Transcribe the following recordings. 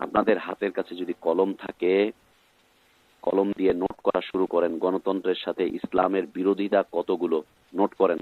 আপনাদের হাতের কাছে যদি কলম থাকে, কলম দিয়ে নোট করা শুরু করেন। গণতন্ত্রের সাথে ইসলামের বিরোধিতা কতগুলো? নোট করেন।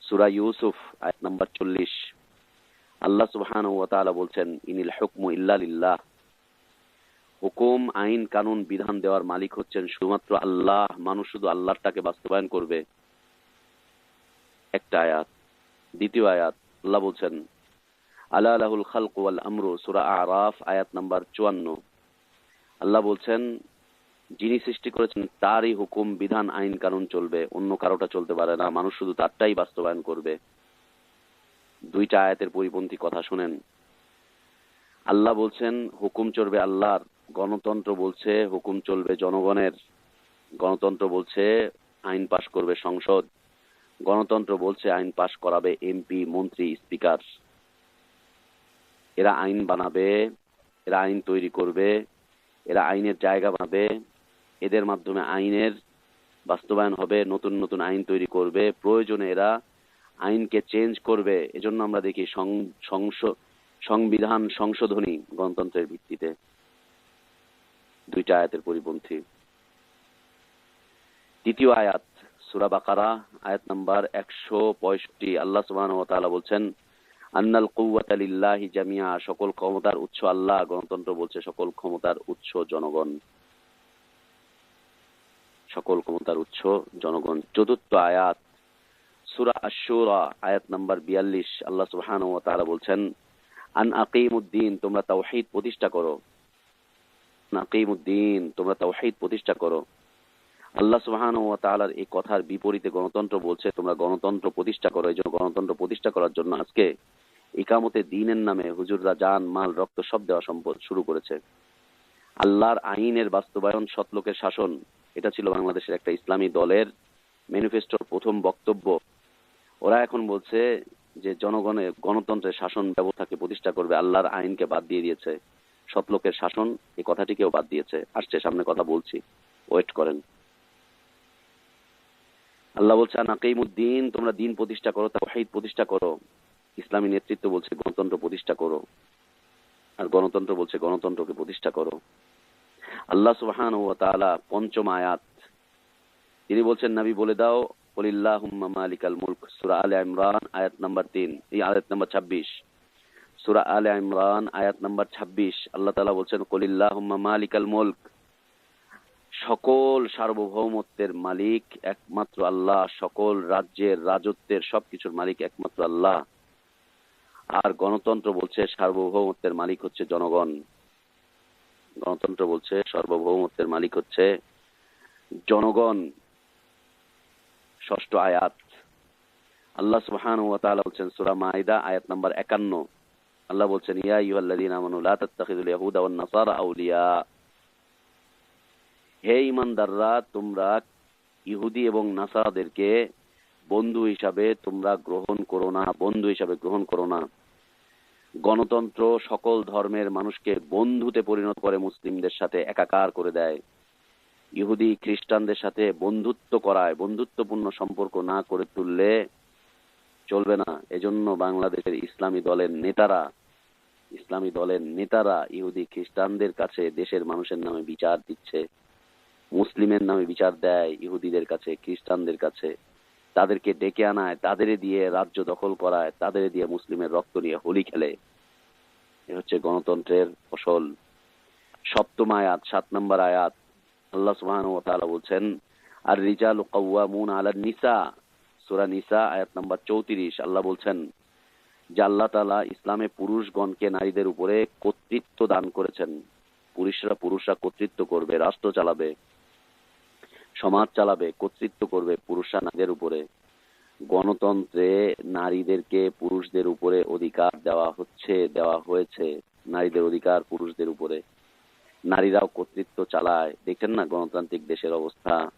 সুরা ইউসুফ, আয়াত নাম্বার চল্লিশ। আল্লাহ সুবহান ও তাআলা বলছেন, ইনিল হুকমু ইল্লা হুকুম, আইন, কানুন, বিধান দেওয়ার মালিক হচ্ছেন শুধুমাত্র আল্লাহ। মানুষ শুধু আল্লাহটাকে বাস্তবায়ন করবে। একটা আয়াত। দ্বিতীয় আয়াত, আল্লাহ বলছেন আল্লাহ আলাহুল খালক ওয়াল আমরু, সূরা আরাফ, আয়াত নাম্বার 54 আল্লাহ বলছেন, যিনি সৃষ্টি করেছেন তারই হুকুম, বিধান, আইন, কানুন চলবে। অন্য কারোটা চলতে পারে না। মানুষ শুধু তারটাই বাস্তবায়ন করবে। দুইটা আয়াতের পরিপন্থী কথা শুনেন। আল্লাহ বলছেন, হুকুম চলবে আল্লাহর। গণতন্ত্র বলছে, হুকুম চলবে জনগণের। গণতন্ত্র বলছে, আইন পাশ করবে সংসদ। গণতন্ত্র বলছে, আইন পাশ করাবে এমপি, মন্ত্রী, স্পিকার। এরা আইন বানাবে, এরা আইন তৈরি করবে, এরা আইনের জায়গা বানাবে, এদের মাধ্যমে আইনের বাস্তবায়ন হবে, নতুন নতুন আইন তৈরি করবে, প্রয়োজনে এরা আইনকে চেঞ্জ করবে। এজন্য আমরা দেখি সংবিধান সংশোধনী গণতন্ত্রের ভিত্তিতে দুইটা আয়াতের পরিপন্থী। দ্বিতীয় আয়াত, সুরা বাকারা, আয়াত নাম্বার একশো পঁয়ষট্টি। আল্লাহ সুবাহ বলছেন আন্নাল কৌয়াত লিল্লাহি জামিয়া সকল ক্ষমতার উৎস আল্লাহ, গণতন্ত্র বলছে সকল ক্ষমতার উৎস জনগণ। সকল ক্ষমতার উৎস জনগণ। চতুর্থ আয়াত, সুরা আশুরা আয়াত নাম্বার বিয়াল্লিশ। আল্লাহ সুবহান ও তাআলা বলছেন, আন আকিমুদ্দিন, তোমরা তাওহীদ প্রতিষ্ঠা করো। নাকিমুদ্দিন তোমরা তাওহীদ প্রতিষ্ঠা করো। আল্লাহ সুবহান ও তাআলার এই কথার বিপরীতে গণতন্ত্র বলছে, তোমরা গণতন্ত্র প্রতিষ্ঠা করো, এই জন্য গণতন্ত্র প্রতিষ্ঠা করার জন্য আজকে ইকামতে দিনের নামে হুজুররা জান, মাল, রক্ত সব দেওয়া সম্পদ শুরু করেছে। আল্লাহর আইনের বাস্তবায়ন সৎলোকের শাসন, এটা ছিল বাংলাদেশের একটা ইসলামী দলের ম্যানিফেস্টোর প্রথম বক্তব্য। ওরা এখন বলছে যে জনগণের গণতন্ত্রের শাসন ব্যবস্থাকে প্রতিষ্ঠা করবে, আল্লাহর আইনকে বাদ দিয়ে দিয়েছে। সৎলোকের শাসন এই কথাটিকেও বাদ দিয়েছে। আসছে, সামনে কথা বলছি। ওয়েট করেন। আল্লাহ বলছে নাকিমুদ্দিন তোমরা দিন প্রতিষ্ঠা করো, তাওহীদ প্রতিষ্ঠা করো। ইসলামী নেতৃত্ব বলছে, গণতন্ত্র প্রতিষ্ঠা করো। আর গণতন্ত্র বলছে, গণতন্ত্রকে প্রতিষ্ঠা করো। আল্লাহ সুবহান ও তাআলা পঞ্চম আয়াত, তিনি বলছেন, নবী বলে দাও কলিল্লাহুম্মা মালিকাল মুলক। সূরা আলে ইমরান, আয়াত নাম্বার 3 এই আয়াত নাম্বার 26 সূরা আলে ইমরান, আয়াত নাম্বার 26 আল্লাহ তাআলা বলছেন কলিল্লাহুম্মা মালিকাল মুলক। সকল সার্বভৌমত্বের মালিক একমাত্র আল্লাহ, সকল রাজ্যের রাজত্বের সবকিছুর মালিক একমাত্র আল্লাহ। আর গণতন্ত্র বলছে সার্বভৌমত্বের মালিক হচ্ছে জনগণ। গণতন্ত্র বলছে সার্বভৌমত্বের মালিক হচ্ছে জনগণ। ষষ্ঠ আয়াত। আল্লাহ সুবহান ওয়া তাআলা বলছেন সূরা মাইদা, আয়াত নাম্বার 51 আল্লাহ বলছেন, ইয়া আইয়ুহাল্লাযীনা আমানু লা তাত্তাখিযুল ইয়াহুদা ওয়ান নাসারা আউলিয়া। হে ইমানদাররা, তোমরা ইহুদি এবং নাসারাদেরকে বন্ধু হিসাবে তোমরা গ্রহণ করো না, বন্ধু হিসাবে গ্রহণ করো না। গণতন্ত্র সকল ধর্মের মানুষকে বন্ধুতে পরিণত করে মুসলিমদের সাথে একাকার করে দেয়। ইহুদি খ্রিস্টানদের সাথে বন্ধুত্ব করায়, বন্ধুত্বপূর্ণ সম্পর্ক না করে তুললে চলবে না। এজন্য বাংলাদেশের ইসলামী দলের নেতারা, ইসলামী দলের নেতারা ইহুদি খ্রিস্টানদের কাছে দেশের মানুষের নামে বিচার দিচ্ছে। মুসলিমের নামে বিচার দেয়, ইহুদিদের কাছে, খ্রিস্টানদের কাছে। তাদেরকে ডেকে আনায়, তাদের দিয়ে রাজ্য দখল করায়, তাদের দিয়ে মুসলিমের রক্ত নিয়ে হোলি খেলে। এ হচ্ছে গণতন্ত্রের ফসল। সপ্তম আয়াত, সাত নম্বর আয়াত। আল্লাহ সুবহান ও তাআলা বলছেন আর রিজাল কাওয়ামুন আলা নিসা। সূরা নিসা, আয়াত নাম্বার 34 আল্লাহ বলছেন, যে আল্লাহ তাআলা ইসলামে পুরুষগণকে নারীদের উপরে কর্তৃত্ব দান করেছেন। পুরুষরা পুরুষরা কর্তৃত্ব করবে, রাষ্ট্র চালাবে। সমাজ চালাবে, কর্তৃত্ব করবে পুরুষরা নারীদের উপরে। গণতন্ত্রে নারীদেরকে পুরুষদের উপরে অধিকার দেওয়া হচ্ছে, দেওয়া হয়েছে, নারীদের অধিকার পুরুষদের উপরে। নারীরাও কর্তৃত্ব চালায়। দেখেন না গণতান্ত্রিক দেশের অবস্থা?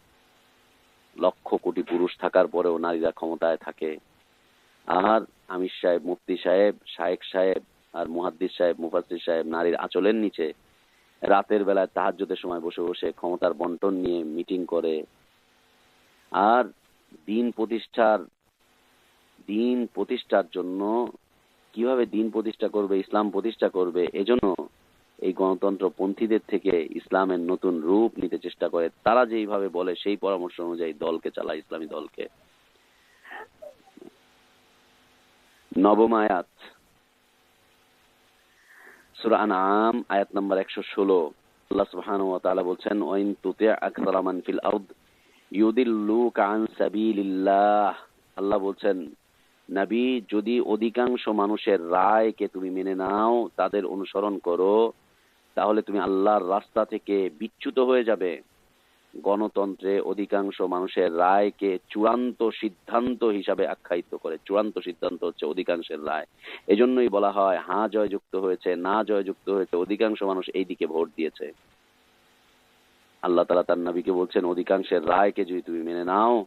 লক্ষ কোটি পুরুষ থাকার পরেও নারীরা ক্ষমতায় থাকে। আর আমির সাহেব, মুফতি সাহেব শায়েক সাহেব আর মুহাদ্দিস সাহেব মুফাসির সাহেব নারীর আঁচলের নিচে রাতের বেলায় তাহাজ্যদের সময় বসে বসে ক্ষমতার বন্টন নিয়ে মিটিং করে। আর দিন প্রতিষ্ঠার দিন প্রতিষ্ঠার জন্য কীভাবে দিন প্রতিষ্ঠা করবে, ইসলাম প্রতিষ্ঠা করবে, এজন্য এই গণতন্ত্র পন্থীদের থেকে ইসলামের নতুন রূপ নিতে চেষ্টা করে। তারা যেইভাবে বলে, সেই পরামর্শ অনুযায়ী দলকে চালায়, ইসলামী দলকে। নবম আয়াত। সূরা আনাম আয়াত নম্বর 116 আল্লাহ সুবহান ওয়া তাআলা বলছেন, ওয়াইন তুতি আকসারা মান ফিল আন সাবিলিল্লাহ। আল্লাহ বলছেন, নবী, যদি অধিকাংশ মানুষের রায়কে তুমি মেনে নাও, তাদের অনুসরণ করো, তাহলে তুমি আল্লাহর রাস্তা থেকে বিচ্যুত হয়ে যাবে। গণতন্ত্রে অধিকাংশ মানুষের রায়কে চূড়ান্ত সিদ্ধান্ত হিসাবে আখ্যায়িত করে। চূড়ান্ত সিদ্ধান্ত হচ্ছে অধিকাংশের রায়। এজন্যই বলা হয় হ্যাঁ জয়যুক্ত হয়েছে, না জয়যুক্ত হয়েছে, অধিকাংশ মানুষ এই দিকে ভোট দিয়েছে। আল্লাহ তালা তার নবীকে বলছেন, অধিকাংশের রায়কে যদি তুমি মেনে নাও,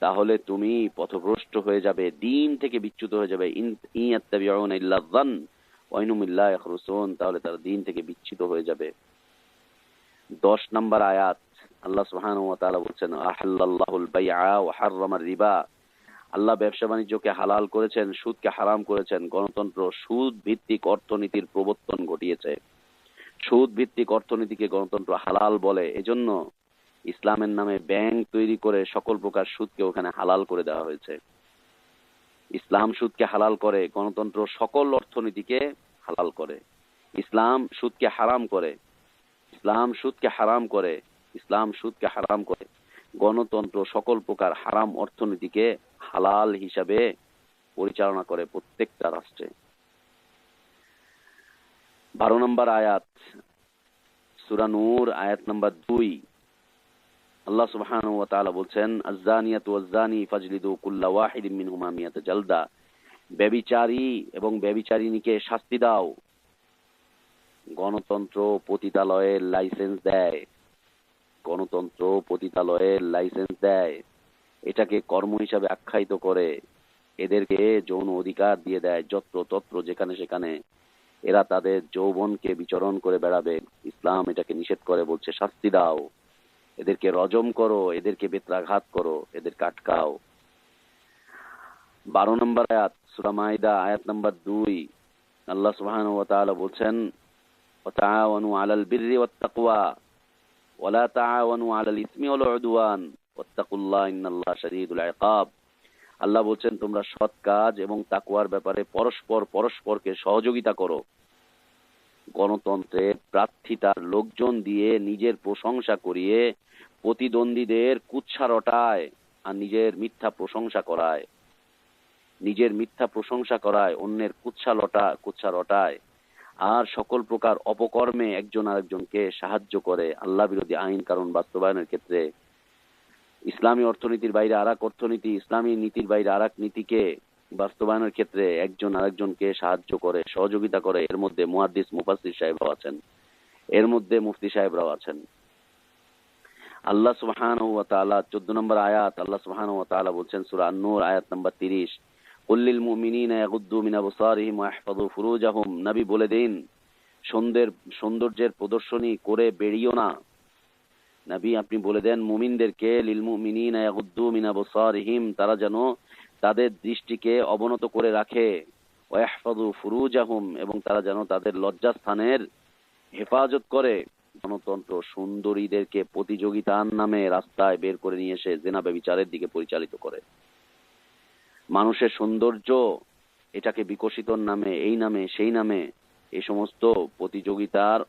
তাহলে তুমি পথভ্রষ্ট হয়ে যাবে, দিন থেকে বিচ্যুত হয়ে যাবে। তাহলে তারা দিন থেকে বিচ্ছিত হয়ে যাবে। দশ নম্বর আয়াত আল্লাহ সুবহানাহু ওয়া তাআলা বলছেন আহাল্লাল্লাহুল বাইআ ওয়া হাররামার রিবা। আল্লাহ ব্যবসা বাণিজ্যকে হালাল করেছেন, সুদকে হারাম করেছেন। গণতন্ত্র সুদ ভিত্তিক অর্থনীতির প্রবর্তন ঘটিয়েছে। সুদ ভিত্তিক অর্থনীতিকে গণতন্ত্র হালাল বলে। এজন্য ইসলামের নামে ব্যাংক তৈরি করে সকল প্রকার সুদকে ওখানে হালাল করে দেওয়া হয়েছে। ইসলাম সুদকে হালাল করে, গণতন্ত্র সকল অর্থনীতিকে হালাল করে। ইসলাম সুদকে হারাম করে। ইসলাম সুদকে হারাম করে। ইসলাম সুদকে হারাম করে। গণতন্ত্র সকল প্রকার হারাম অর্থনীতিকে হালাল হিসাবে পরিচালনা করে প্রত্যেকটা রাষ্ট্রে। বারো নম্বর আয়াত সুরানুর আয়াত নম্বর দুই। আল্লাহ সুবহানাহু ওয়া তাআলা বলছেন আয-যানিয়াতু ওয়াজ-যানি ফাজলিদু কুল্লা ওয়াহিদিন মিনহুমা মিয়াতা জালদা। ব্যভিচারী এবং ব্যভিচারিণীকে শাস্তি দাও। গণতন্ত্র পতিতালয়ের লাইসেন্স দেয়। গণতন্ত্র, পতিতালয়ের লাইসেন্স দেয়। এটাকে কর্ম হিসাবে আখ্যায়িত করে। এদেরকে যৌন অধিকার দিয়ে দেয়, যত্র তত্র যেখানে সেখানে। এরা তাদের যৌবনকে বিচরণ করে বেড়াবে। ইসলাম এটাকে নিষেধ করে, বলছে, শাস্তি দাও। এদেরকে রজম করো, এদেরকে বেত্রাঘাত করো এদের কাটকাও বারো নম্বর আয়াত সুরামাইদা আয়াত নম্বর দুই। আল্লাহ সুবাহ বলছেন আলাল বিরি ওয়াত্তাকুয়া ولا تعاونوا على আলাল ইসমি واتقوا الله ان الله شديد العقاب. আল্লাহ বলছেন, তোমরা সৎ কাজ এবং তাকুয়ার ব্যাপারে পরস্পর পরস্পরকে সহযোগিতা করো। গণতন্ত্রে প্রার্থিতার লোকজন দিয়ে নিজের প্রশংসা করিয়ে প্রতিদ্বন্দ্বীদের কুচ্ছা রটায় আর নিজের মিথ্যা প্রশংসা করায়। নিজের মিথ্যা প্রশংসা করায়, অন্যের কুচ্ছা লটা কুচ্ছা রটায়। আর সকল প্রকার অপকর্মে একজন আরেকজনকে সাহায্য করে আল্লাহ বিরোধী আইন, কারণ বাস্তবায়নের ক্ষেত্রে ইসলামী অর্থনীতির বাইরে আর অর্থনীতি, ইসলামী নীতির বাইরে আর নীতিকে বাস্তবায়নের ক্ষেত্রে একজন আরেকজনকে সাহায্য করে, সহযোগিতা করে। এর মধ্যে মুহাদ্দিস মুফাসির সাহেবরাও আছেন। এর মধ্যে মুফতি সাহেবরাও আছেন। আল্লাহ তাআলা 14 নম্বর আয়াত, আল্লাহ সুবহানাহু ওয়া তাআলা বলছেন, সূরা আন-নূর, আয়াত নম্বর 30 কুল্লিল মুমিনিনা ইয়াগুদ্দু মিন আবসারিহিম ওয়া ইহফাযু ফুরুজাহুম নবী বলে দিন সৌন্দর্যের প্রদর্শনী করে বেরিও না। নবী আপনি বলে দেন, মুমিনদেরকে লিল মুমিনিনা ইয়াগুদ্দু মিন আবসারিহিম তারা যেন তাদের দৃষ্টিকে অবনত করে রাখে। ওয়া ইহফাযু ফুরুজাহুম, এবং তারা যেন তাদের লজ্জাস্থানের হেফাজত করে। গণতন্ত্র সুন্দরীদেরকে প্রতিযোগিতার নামে রাস্তায় বের করে নিয়ে এসে জেনা ব্যবিচারের দিকে পরিচালিত করে। মানুষের সৌন্দর্য এটাকে বিকশিতর নামে, এই নামে, সেই নামে এই সমস্ত প্রতিযোগিতার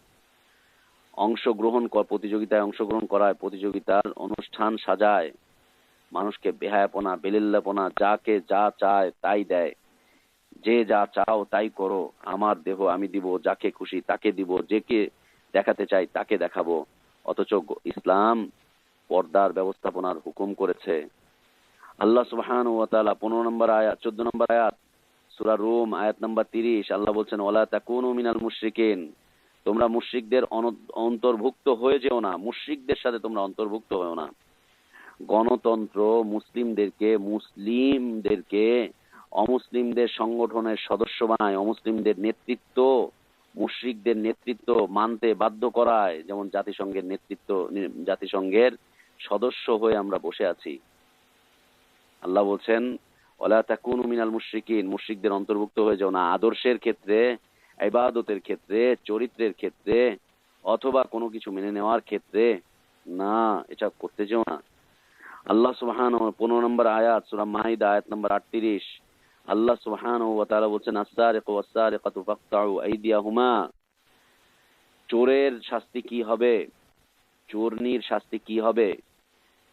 অংশগ্রহণ প্রতিযোগিতায় অংশগ্রহণ করায়, প্রতিযোগিতার অনুষ্ঠান সাজায়, মানুষকে বেহায়াপনা, বেলিল্লাপনা, যাকে যা চায় তাই দেয়। যে যা চাও তাই করো, আমার দেহ আমি দিব, যাকে খুশি তাকে দিব, যে কে দেখাতে চাই তাকে দেখাবো। অথচ ইসলাম পর্দার ব্যবস্থাপনার হুকুম করেছে। আল্লাহ সুবহান ওয়া তাআলা 15 নম্বর আয়াত 14 নম্বর আয়াত, সূরা রুম, আয়াত নাম্বার 30 আল্লাহ বলছেন, ওয়ালা তাকুনু মিনাল মুশরিকিন। তোমরা মুশরিকদের অন্তর্ভুক্ত হয়ে যেও না। মুশরিকদের সাথে তোমরা অন্তর্ভুক্ত হয়েও না। গণতন্ত্র মুসলিমদেরকে মুসলিমদেরকে অমুসলিমদের সংগঠনের সদস্য বানায়, অমুসলিমদের নেতৃত্ব, মুশরিকদের নেতৃত্ব মানতে বাধ্য করায়। যেমন জাতিসংঘের নেতৃত্ব, জাতিসংঘের সদস্য হয়ে আমরা বসে আছি। আল্লাহ বলছেন, ওলা তাকুনু মিনাল মুশরিকিন মুশরিকদের অন্তর্ভুক্ত হয়ে যাও না। আদর্শের ক্ষেত্রে, ইবাদতের ক্ষেত্রে, চরিত্রের ক্ষেত্রে, অথবা কোনো কিছু মেনে নেওয়ার ক্ষেত্রে, না, এটা করতে যেও না। আল্লাহ সুবহান পনেরো নম্বর আয়াত, সুরা মাহিদা আয়াত নম্বর আটত্রিশ। আল্লাহ সুবহান ও তারা বলছেন ওয়াস-সারিকাতু ফাকতাউ আইদিয়াহুমা চোরের শাস্তি কি হবে? চোরনির শাস্তি কি হবে?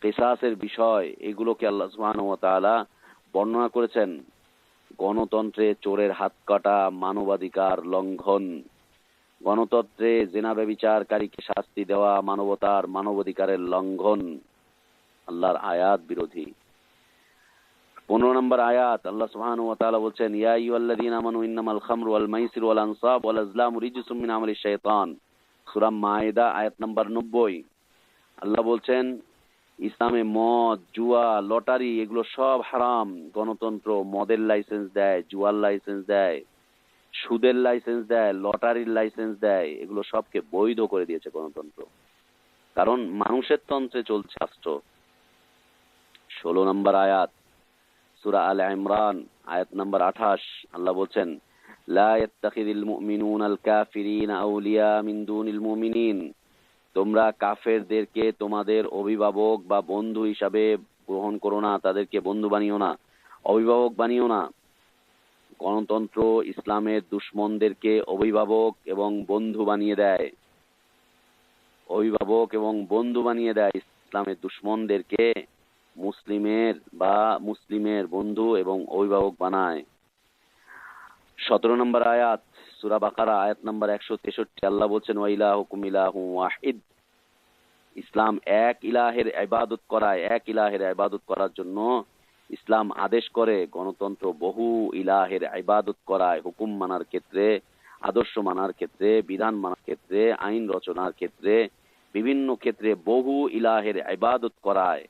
কেসাসের বিষয়, এগুলোকে আল্লাহ সুবহান ওয়া তাআলা বর্ণনা করেছেন। গণতন্ত্রে চোরের হাত কাটা, মানবাধিকার লঙ্ঘন। গণতন্ত্রে জেনা ব্যবিচারকারীকে শাস্তি দেওয়া, মানবতার মানবাধিকারের লঙ্ঘন। আল্লাহর আয়াত বিরোধী। পনেরো নম্বর আয়াত, আল্লাহ সুবহানাহু ওয়া তাআলা বলছেন, ইয়া আইয়ুহাল্লাযীনা আমানু ইন্নামাল খামরু ওয়াল মাইসিরু ওয়াল আনসাব ওয়াল আজলামু রিজসুম মিন আমালিশ শাইতান। সূরা মায়েদা আয়াত নম্বর 90 আল্লাহ বলছেন ইসলামে মদ, জুয়া, লটারি, এগুলো সব হারাম। গণতন্ত্র মদের লাইসেন্স দেয়, জুয়ার লাইসেন্স দেয়, সুদের লাইসেন্স দেয়, লটারির লাইসেন্স দেয়, এগুলো সবকে বৈধ করে দিয়েছে গণতন্ত্র। কারণ মানুষের তন্ত্রে চলছে রাষ্ট্র। ষোলো নম্বর আয়াত, সুরা আল ইমরান, আয়াত নম্বর আঠাশ, আল্লাহ বলছেন, লা ইয়াত্তাখিযুল মুমিনুনা আল কাফিরিনা আউলিয়া মিন দুনিল মুমিনিন। তোমরা কাফেরদেরকে তোমাদের অভিভাবক বা বন্ধু হিসাবে গ্রহণ করো না, তাদেরকে বন্ধু বানিও না, অভিভাবক বানিও না। গণতন্ত্র ইসলামের দুশ্মনদেরকে অভিভাবক এবং বন্ধু বানিয়ে দেয়। অভিভাবক এবং বন্ধু বানিয়ে দেয় ইসলামের দুশ্মনদেরকে মুসলিমের বা মুসলিমের বন্ধু এবং অভিভাবক বানায়। সতেরো নম্বর আয়াত সুরা বাকারা, আয়াত নম্বর একশো তেষট্টি। আল্লাহ বলছেন ওয়াইলা হুকুম ইলাহু ওয়াহিদ। ইসলাম এক ইলাহের ইবাদত করায়, এক ইলাহের ইবাদত করার জন্য ইসলাম আদেশ করে, গণতন্ত্র বহু ইলাহের ইবাদত করায়, হুকুম মানার ক্ষেত্রে, আদর্শ মানার ক্ষেত্রে, বিধান মানার ক্ষেত্রে, আইন রচনার ক্ষেত্রে, বিভিন্ন ক্ষেত্রে বহু ইলাহের ইবাদত করায়।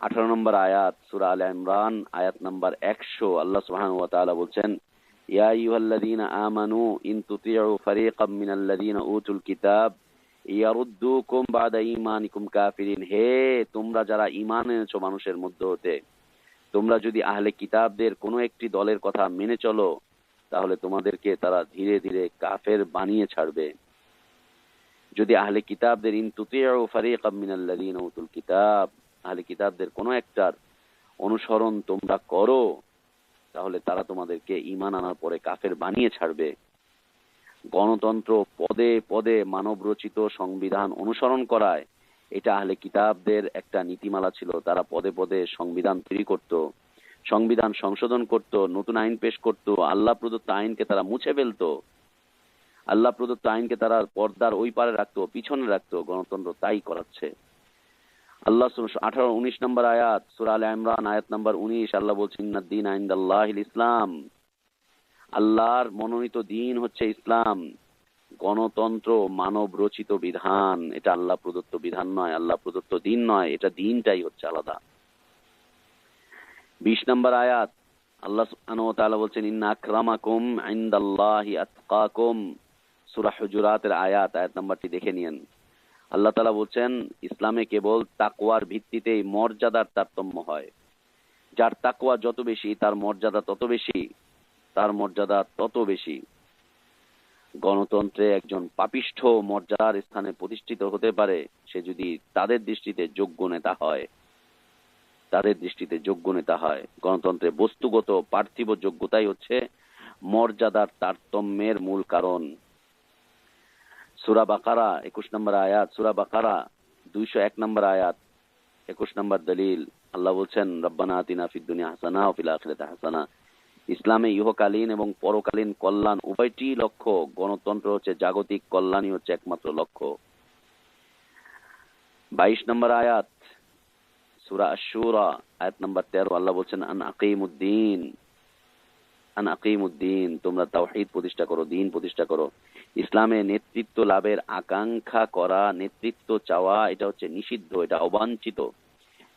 আঠারো নম্বর আয়াত, সুরা আল ইমরান, আয়াত নম্বর একশো। আল্লাহ সুবহান ওয়া তাআলা বলছেন ইয়া আইয়ুহাল্লাযীনা আমানু ইন তুতিউ ফারীকাম মিনাল্লাযীনা উতুল কিতাব ইয়ারুদ্দুকুম বাদা ঈমানিকুম কাফিরিন হে, তোমরা যারা ঈমান এনেছো মানুষের মধ্য হতে, তোমরা যদি আহলে কিতাবদের কোনো একটি দলের কথা মেনে চলো, তাহলে তোমাদেরকে তারা ধীরে ধীরে কাফের বানিয়ে ছাড়বে। যদি আহলে কিতাবদের ইন তুতিউ ফারীকাম মিনাল্লাযীনা উতুল কিতাব, আহলে কিতাবদের কোনো একটার অনুসরণ তোমরা করো তাহলে তারা তোমাদেরকে ইমান আনার পরে কাফের বানিয়ে ছাড়বে। গণতন্ত্র পদে পদে মানব রচিত সংবিধান অনুসরণ করায়। এটা আহলে কিতাবদের একটা নীতিমালা ছিল, তারা পদে পদে সংবিধান তৈরি করত, সংবিধান সংশোধন করত, নতুন আইন পেশ করত, আল্লাহ প্রদত্ত আইনকে তারা মুছে ফেলতো। আল্লাহ প্রদত্ত আইনকে তারা পর্দার ওই পারে রাখতো, পিছনে রাখতো, গণতন্ত্র তাই করাচ্ছে। আল্লাহ আঠারো, উনিশ নম্বর আয়াত, সুরা আল ইমরান, আয়াত নম্বর উনিশ, আল্লাহ বলছেন দিন আইন্দাল্লাহ ইসলাম। আল্লাহর মনোনীত দিন হচ্ছে ইসলাম, গণতন্ত্র, মানব রচিত বিধান। এটা আল্লাহ প্রদত্ত বিধান নয়, আল্লাহ প্রদত্ত দিন নয়, এটা দিনটাই হচ্ছে আলাদা। বিশ নম্বর আয়াত, আল্লাহ সুবহানাহু বলছেন, ইন্না আকরামাকুম ইনদাল্লাহি আতকাকুম। সূরা হুজুরাতের আয়াত আয়াত নাম্বারটি দেখে নিয়েন। আল্লাহ তালা বলছেন, ইসলামে কেবল তাকুয়ার ভিত্তিতেই মর্যাদার তারতম্য হয়। যার তাকুয়া যত বেশি, তার মর্যাদা তত বেশি, তার মর্যাদা তত বেশি। গণতন্ত্রে একজন পাপিষ্ঠ মর্যাদার স্থানে প্রতিষ্ঠিত হতে পারে, সে যদি তাদের দৃষ্টিতে যোগ্য নেতা হয়। তাদের দৃষ্টিতে যোগ্য নেতা হয়। গণতন্ত্রে বস্তুগত পার্থিব যোগ্যতাই হচ্ছে মর্যাদার তারতম্যের মূল কারণ। সুরা বাকারা একুশ নম্বর আয়াত সুরা বাকারা দুইশো এক নম্বর আয়াত একুশ নম্বর দলিল আল্লাহ বলছেন রব্বানা আতিনা ফিদ দুনিয়া হাসানা ও ফিল আখিরাতে হাসানা ইসলামে ইহকালীন এবং পরকালীন কল্যাণ উভয়টি লক্ষ্য গণতন্ত্র হচ্ছে জাগতিক কল্যাণই হচ্ছে একমাত্র লক্ষ্য বাইশ নম্বর আয়াত সুরা আশুরা আয়াত নম্বর তেরো আল্লাহ বলছেন আন আকিমুদ্দিন আন আকিমুদ্দিন তোমরা তাওহীদ প্রতিষ্ঠা করো, দিন প্রতিষ্ঠা করো। ইসলামে নেতৃত্ব লাভের আকাঙ্ক্ষা করা, নেতৃত্ব চাওয়া, এটা হচ্ছে নিষিদ্ধ, এটা অবাঞ্ছিত।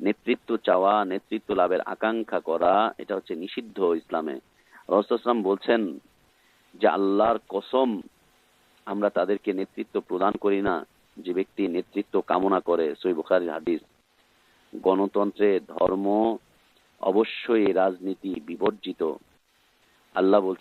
নেতৃত্ব চাওয়া, নেতৃত্ব লাভের আকাঙ্ক্ষা করা, এটা হচ্ছে নিষিদ্ধ ইসলামে। বলছেন যে, আল্লাহর কসম আমরা তাদেরকে নেতৃত্ব প্রদান করি না, যে ব্যক্তি নেতৃত্ব কামনা করে হাদিস। গণতন্ত্রে ধর্ম অবশ্যই রাজনীতি বিবর্জিত। আল্লাহ বলছেন